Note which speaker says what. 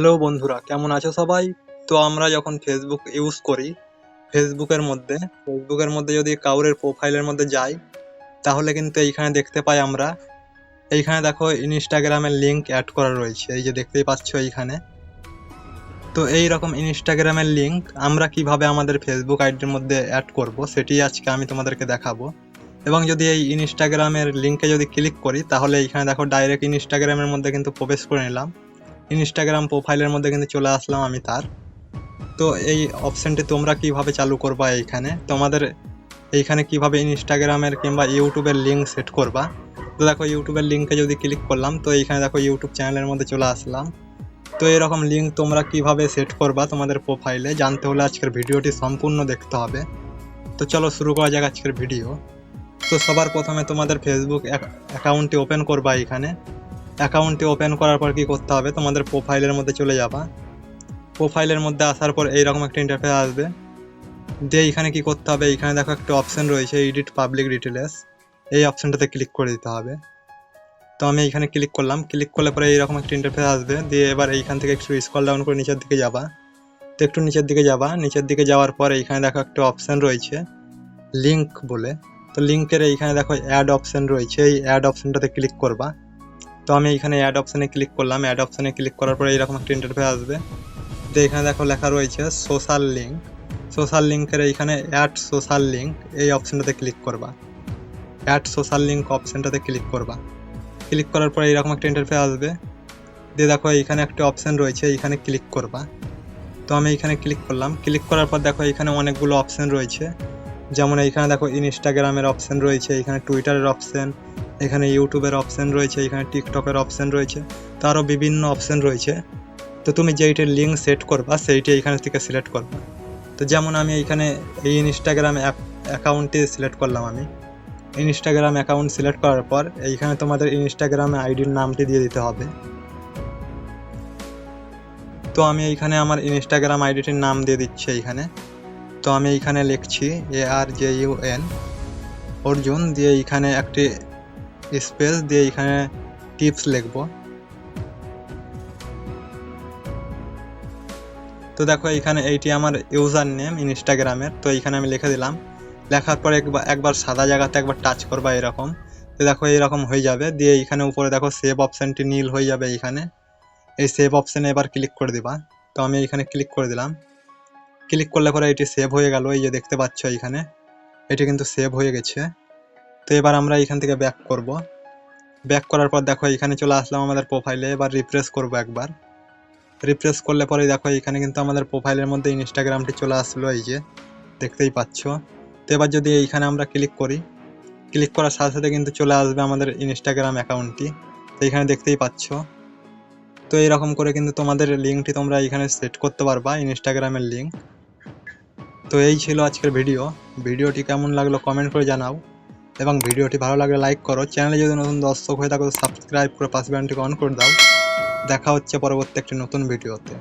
Speaker 1: Hello বন্ধুরা, কেমন আছো সবাই? তো আমরা যখন ফেসবুক ইউজ করি ফেসবুকের মধ্যে ফেসবুকের মধ্যে যদি কাউরের প্রোফাইলের মধ্যে যাই, তাহলে কিন্তু এইখানে দেখতে পাই আমরা। এইখানে দেখো ইনস্টাগ্রামের লিঙ্ক অ্যাড করা রয়েছে, এই যে দেখতেই পাচ্ছ এইখানে। তো এই রকম ইনস্টাগ্রামের লিঙ্ক আমরা কীভাবে আমাদের ফেসবুক আইডির মধ্যে অ্যাড করব, সেটি আজকে আমি তোমাদেরকে দেখাবো। এবং যদি এই ইনস্টাগ্রামের লিঙ্কে যদি ক্লিক করি, তাহলে এইখানে দেখো ডাইরেক্ট ইনস্টাগ্রামের মধ্যে কিন্তু প্রবেশ করে নিলাম। ইনস্টাগ্রাম প্রোফাইলের মধ্যে কিন্তু চলে আসলাম আমি তার। তো এই অপশানটি তোমরা কীভাবে চালু করবা এইখানে? তোমাদের এইখানে কীভাবে ইনস্টাগ্রামের কিংবা ইউটিউবের লিঙ্ক সেট করবা? তো দেখো ইউটিউবের লিঙ্কে যদি ক্লিক করলাম, তো এইখানে দেখো ইউটিউব চ্যানেলের মধ্যে চলে আসলাম। তো এরকম লিঙ্ক তোমরা কীভাবে সেট করবা তোমাদের প্রোফাইলে জানতে হলে আজকের ভিডিওটি সম্পূর্ণ দেখতে হবে। তো চলো শুরু করা যাক আজকের ভিডিও তো সবার প্রথমে তোমাদের ফেসবুক অ্যাকাউন্টটি ওপেন করবা এখানে অ্যাকাউন্টটি ওপেন করার পর কি করতে হবে? তোমাদের প্রোফাইলের মধ্যে চলে যাবা। প্রোফাইলের মধ্যে আসার পর এইরকম একটা ইন্টারফেস আসবে। দিয়ে এখানে কি করতে হবে? এখানে দেখো একটা অপশন রয়েছে এডিট পাবলিক ডিটেলস এই অপশনটাতে ক্লিক করে দিতে হবে। তো আমি এখানে ক্লিক করলাম। ক্লিক করলে পরে এইরকম একটা ইন্টারফেস আসবে। দিয়ে এবার এইখান থেকে একটু স্কল ডাউন করে নিচের দিকে যাবা। তো একটু নিচের দিকে যাবা। নিচের দিকে যাওয়ার পর এইখানে দেখো একটা অপশন রয়েছে লিঙ্ক বলে। তো লিঙ্কের এইখানে দেখো অ্যাড অপশন রয়েছে। এই অ্যাড অপশনটাতে ক্লিক করবা। তো আমি এখানে অ্যাড অপশানে ক্লিক করলাম। অ্যাড অপশানে ক্লিক করার পরে এরকম একটা ইন্টারফেস আসবে। তো এখানে দেখো লেখা রয়েছে সোশ্যাল লিঙ্ক সোশ্যাল লিঙ্কের এইখানে অ্যাড সোশ্যাল লিঙ্ক এই অপশানটাতে ক্লিক করবা। অ্যাড সোশ্যাল লিঙ্ক অপশানটাতে ক্লিক করবা। ক্লিক করার পরে এরকম একটা ইন্টারফেস আসবে। দিয়ে দেখো এইখানে একটা অপশান রয়েছে এইখানে ক্লিক করবা। তো আমি এইখানে ক্লিক করলাম। ক্লিক করার পর দেখো এখানে অনেকগুলো অপশান রয়েছে। যেমন এইখানে দেখো ইনস্টাগ্রামের অপশান রয়েছে, এখানে টুইটারের অপশান এখানে ইউটিউবের অপশান রয়েছে, এখানে টিকটকের অপশান রয়েছে, তো আরও বিভিন্ন অপশান রয়েছে। তো তুমি যেইটির লিঙ্ক সেট করবা, সেইটি এইখানে থেকে সিলেক্ট করবা। তো যেমন আমি এইখানে এই ইনস্টাগ্রাম অ্যাপ অ্যাকাউন্টটি সিলেক্ট করলাম আমি। ইনস্টাগ্রাম অ্যাকাউন্ট সিলেক্ট করার পর এইখানে তোমাদের ইনস্টাগ্রামে আইডির নামটি দিয়ে দিতে হবে। তো আমি এইখানে আমার ইনস্টাগ্রাম আইডিটির নাম দিয়ে দিচ্ছি এইখানে। তো আমি এইখানে লিখছি A R J U N Arjun দিয়ে এইখানে একটি স্পেস দিয়ে এখানে টিপস লিখব। তো দেখো, এখানে এইটি আমার ইউজার নেম ইনস্টাগ্রামের তো এইখানে আমি লিখে দিলাম। লেখার পর একবার একবার সাদা জায়গাতে একবার টাচ করবা এরকম। তো দেখো এরকম হয়ে যাবে। দিয়ে এইখানে উপরে দেখো সেভ অপশানটি নীল হয়ে যাবে এইখানে এই সেভ অপশানে এবার ক্লিক করে দিবা। তো আমি এখানে ক্লিক করে দিলাম। ক্লিক করলে পরে এটি সেভ হয়ে গেল। এই যে দেখতে পাচ্ছ এইখানে এটি কিন্তু সেভ হয়ে গেছে। তো এবার আমরা এখান থেকে ব্যাক করব। ব্যাক করার পর দেখো এখানে চলে আসলাম আমাদের প্রোফাইলে এবার রিফ্রেশ করব একবার। রিফ্রেশ করলে পরে দেখো এখানে কিন্তু আমাদের প্রোফাইলের মধ্যে ইনস্টাগ্রামটি চলে আসলো, এই যে, দেখতেই পাচ্ছ। তো এবার যদি এইখানে আমরা ক্লিক করি ক্লিক করার সাথে সাথে কিন্তু চলে আসবে আমাদের ইনস্টাগ্রাম অ্যাকাউন্টটি তো এখানে দেখতেই পাচ্ছ। তো এরকম করে কিন্তু তোমাদের লিঙ্কটি তোমরা এখানে সেট করতে পারবা ইনস্টাগ্রামের লিঙ্ক তো এই ছিল আজকের ভিডিও ভিডিওটি কেমন লাগল কমেন্ট করে জানাও। এবং ভিডিওটি ভালো লাগলে লাইক করো। চ্যানেলে যদি নতুন দর্শক হয়ে থাকো সাবস্ক্রাইব করে পাশে ব্যান্ডটিকে অন করে দাও। দেখা হচ্ছে পরবর্তী একটি নতুন ভিডিওতে